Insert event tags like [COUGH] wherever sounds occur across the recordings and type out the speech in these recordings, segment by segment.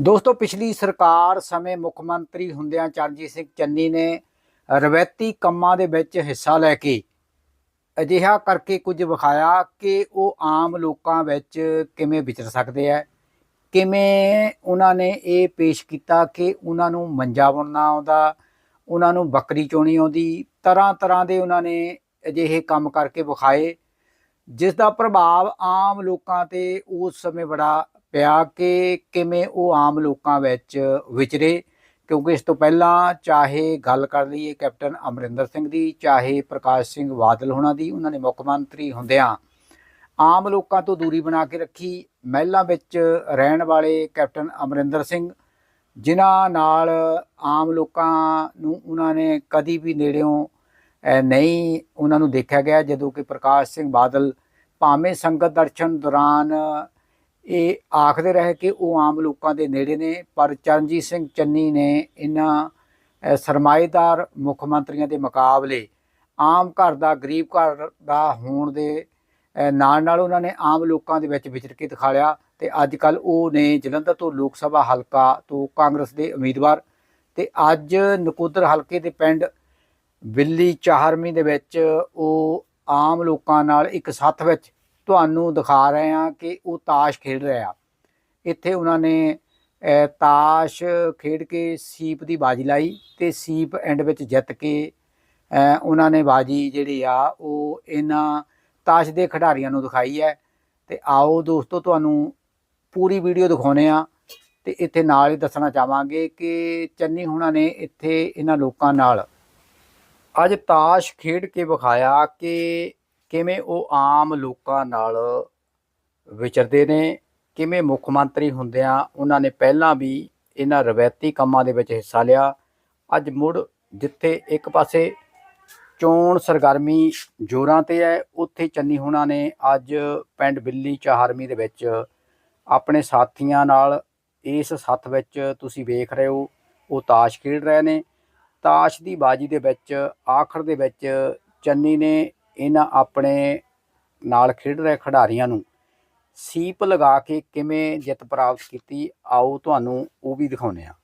ਦੋਸਤੋ, ਪਿਛਲੀ ਸਰਕਾਰ ਸਮੇਂ ਮੁੱਖ ਮੰਤਰੀ ਹੁੰਦਿਆਂ ਚਰਨਜੀਤ ਸਿੰਘ ਚੰਨੀ ਨੇ ਰਵੈਤੀ ਕੰਮਾਂ ਦੇ ਵਿੱਚ ਹਿੱਸਾ ਲੈ ਕੇ ਅਜਿਹਾ ਕਰਕੇ ਕੁਝ ਵਿਖਾਇਆ ਕਿ ਉਹ ਆਮ ਲੋਕਾਂ ਵਿੱਚ ਕਿਵੇਂ ਵਿਚਰ ਸਕਦੇ ਆ, ਕਿਵੇਂ ਉਹਨਾਂ ਨੇ ਇਹ ਪੇਸ਼ ਕੀਤਾ ਕਿ ਉਹਨਾਂ ਨੂੰ ਮੰਜਾ ਬੁਣਨਾ ਆਉਂਦਾ, ਉਹਨਾਂ ਨੂੰ ਬੱਕਰੀ ਚੋਣੀ ਆਉਂਦੀ ਤਰ੍ਹਾਂ ਤਰ੍ਹਾਂ ਦੇ ਉਹਨਾਂ ਨੇ ਅਜਿਹੇ ਕੰਮ ਕਰਕੇ ਵਿਖਾਏ, ਜਿਸ ਦਾ ਪ੍ਰਭਾਵ ਆਮ ਲੋਕਾਂ ਤੇ ਉਸ ਸਮੇਂ ਬੜਾ ਪਿਆ ਕਿ ਕਿਵੇਂ ਉਹ ਆਮ ਲੋਕਾਂ ਵਿੱਚ ਵਿਚਰੇ? ਕਿਉਂਕਿ ਇਸ ਤੋਂ ਪਹਿਲਾਂ ਚਾਹੇ ਗੱਲ ਕਰ ਲਈਏ ਕੈਪਟਨ ਅਮਰਿੰਦਰ ਸਿੰਘ ਦੀ, ਚਾਹੇ ਪ੍ਰਕਾਸ਼ ਸਿੰਘ ਬਾਦਲ ਹੋਣਾ ਦੀ, ਉਹਨਾਂ ਨੇ ਮੁੱਖ ਮੰਤਰੀ ਹੁੰਦਿਆਂ ਆਮ ਲੋਕਾਂ ਤੋਂ ਦੂਰੀ ਬਣਾ ਕੇ ਰੱਖੀ। ਮਹਿਲਾਂ ਵਿੱਚ ਰਹਿਣ ਵਾਲੇ ਕੈਪਟਨ ਅਮਰਿੰਦਰ ਸਿੰਘ, ਜਿਨ੍ਹਾਂ ਨਾਲ ਆਮ ਲੋਕਾਂ ਨੂੰ ਉਹਨਾਂ ਨੇ ਕਦੀ ਵੀ ਨੇੜਿਓਂ ਨਹੀਂ ਉਹਨਾਂ ਨੂੰ ਦੇਖਿਆ ਗਿਆ। ਜਦੋਂ ਕਿ ਪ੍ਰਕਾਸ਼ ਸਿੰਘ ਬਾਦਲ ਭਾਵੇਂ ਸੰਗਤ ਦਰਸ਼ਨ ਦੌਰਾਨ ਇਹ ਆਖਦੇ ਰਹੇ ਕਿ ਉਹ ਆਮ ਲੋਕਾਂ ਦੇ ਨੇੜੇ ਨੇ, ਪਰ ਚਰਨਜੀਤ ਸਿੰਘ ਚੰਨੀ ਨੇ ਇਹਨਾਂ ਸਰਮਾਏਦਾਰ ਮੁੱਖ ਮੰਤਰੀਆਂ ਦੇ ਮੁਕਾਬਲੇ ਆਮ ਘਰ ਦਾ, ਗਰੀਬ ਘਰ ਦਾ ਹੋਣ ਦੇ ਨਾਲ ਨਾਲ ਉਹਨਾਂ ਨੇ ਆਮ ਲੋਕਾਂ ਦੇ ਵਿੱਚ ਵਿਚਰ ਕੇ ਦਿਖਾ ਲਿਆ ਤੇ ਅੱਜ ਕੱਲ ਉਹ ਨੇ ਜਲੰਧਰ ਤੋਂ ਲੋਕ ਸਭਾ ਹਲਕਾ ਤੋਂ ਕਾਂਗਰਸ ਦੇ ਉਮੀਦਵਾਰ ਤੇ ਅੱਜ ਨਕੋਦਰ ਹਲਕੇ ਦੇ ਪਿੰਡ ਬਿੱਲੀ ਚਾਹਰਮੀ ਦੇ ਵਿੱਚ ਉਹ ਆਮ ਲੋਕਾਂ ਨਾਲ ਇੱਕ ਸੱਥ ਵਿੱਚ ਤੁਹਾਨੂੰ ਦਿਖਾ ਰਹੇ ਹਾਂ ਕਿ ਉਹ ਤਾਸ਼ ਖੇਡ ਰਿਹਾ। ਇੱਥੇ ਉਹਨਾਂ ਨੇ ਤਾਸ਼ ਖੇਡ ਕੇ ਸੀਪ ਦੀ ਬਾਜੀ ਲਾਈ ਤੇ ਸੀਪ ਐਂਡ ਵਿੱਚ ਜਿੱਤ ਕੇ ਉਹਨਾਂ ਨੇ ਬਾਜੀ ਜਿਹੜੀ ਆ ਉਹ ਇਹਨਾਂ ਤਾਸ਼ ਦੇ ਖਿਡਾਰੀਆਂ ਨੂੰ ਦਿਖਾਈ ਹੈ। ਤੇ ਆਓ ਦੋਸਤੋ, ਤੁਹਾਨੂੰ ਪੂਰੀ ਵੀਡੀਓ ਦਿਖਾਉਨੇ ਆ ਤੇ ਇੱਥੇ ਨਾਲ ਹੀ ਦੱਸਣਾ ਚਾਹਾਂਗੇ ਕਿ ਚੰਨੀ ਹੁਣਾਂ ਨੇ ਇੱਥੇ ਇਹਨਾਂ ਲੋਕਾਂ ਨਾਲ ਅੱਜ ਤਾਸ਼ ਖੇਡ ਕੇ ਵਿਖਾਇਆ ਕਿ ਕਿਵੇਂ ਉਹ ਆਮ ਲੋਕਾਂ ਨਾਲ ਵਿਚਰਦੇ ਨੇ, ਕਿਵੇਂ ਮੁੱਖ ਮੰਤਰੀ ਹੁੰਦਿਆਂ ਉਹਨਾਂ ਨੇ ਪਹਿਲਾਂ ਵੀ ਇਹਨਾਂ ਰਵਾਇਤੀ ਕੰਮਾਂ ਦੇ ਵਿੱਚ ਹਿੱਸਾ ਲਿਆ। ਅੱਜ ਮੁੜ ਜਿੱਥੇ ਇੱਕ ਪਾਸੇ ਚੋਣ ਸਰਗਰਮੀ ਜੋਰਾਂ ਤੇ ਹੈ, ਉੱਥੇ ਚੰਨੀ ਹੁਣਾਂ ਨੇ ਅੱਜ ਪਿੰਡ ਬਿੱਲੀ ਚਾਹਰਮੀ ਦੇ ਵਿੱਚ ਆਪਣੇ ਸਾਥੀਆਂ ਨਾਲ ਇਸ ਸੱਥ ਵਿੱਚ ਤੁਸੀਂ ਵੇਖ ਰਹੇ ਹੋ, ਉਹ ਤਾਸ਼ ਖੇਡ ਰਹੇ ਨੇ। ਤਾਸ਼ ਦੀ ਬਾਜੀ ਦੇ ਵਿੱਚ, ਆਖਰ ਦੇ ਵਿੱਚ ਚੰਨੀ ਨੇ ਇਹਨਾਂ ਆਪਣੇ ਨਾਲ ਖੇਡ ਰਹੇ ਖਿਡਾਰੀਆਂ ਨੂੰ ਸੀਪ ਲਗਾ ਕੇ ਕਿਵੇਂ ਜਿੱਤ ਪ੍ਰਾਪਤ ਕੀਤੀ ਆਓ ਤੁਹਾਨੂੰ ਉਹ ਵੀ ਦਿਖਾਉਂਦੇ ਆ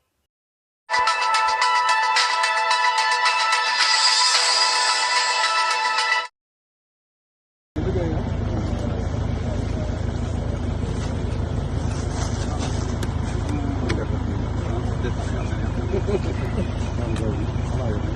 [LAUGHS]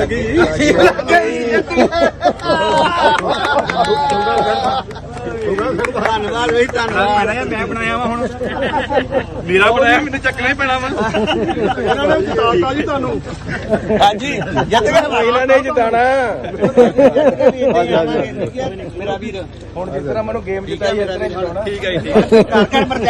ਲੱਗੀ। ਧੰਨਵਾਦ ਬਈ ਧੰਨਵਾਦ। ਮੈਂ ਬਣਾਇਆ ਵਾ ਹੁਣ। ਮੇਰਾ ਬਣਾਇਆ। ਮੈਨੂੰ ਚੱਕਣਾ ਹੀ ਪੈਣਾ ਵਾ। ਇਹਨਾਂ ਨੇ ਜਿਤਾਤਾ ਜੀ ਤੁਹਾਨੂੰ। ਹਾਂਜੀ ਜਿੱਤ ਗਿਆ ਇਹਨਾਂ ਨੇ ਜਿਤਾਣਾ। ਮੇਰਾ ਵੀਰ। ਹੁਣ ਜਿਸ ਤਰ੍ਹਾਂ ਮੈਨੂੰ ਗੇਮ ਜਿਤਾਈ ਇਸ ਤਰ੍ਹਾਂ ਜਿਤਾਉਣਾ। ਠੀਕ ਹੈ ਜੀ ਠੀਕ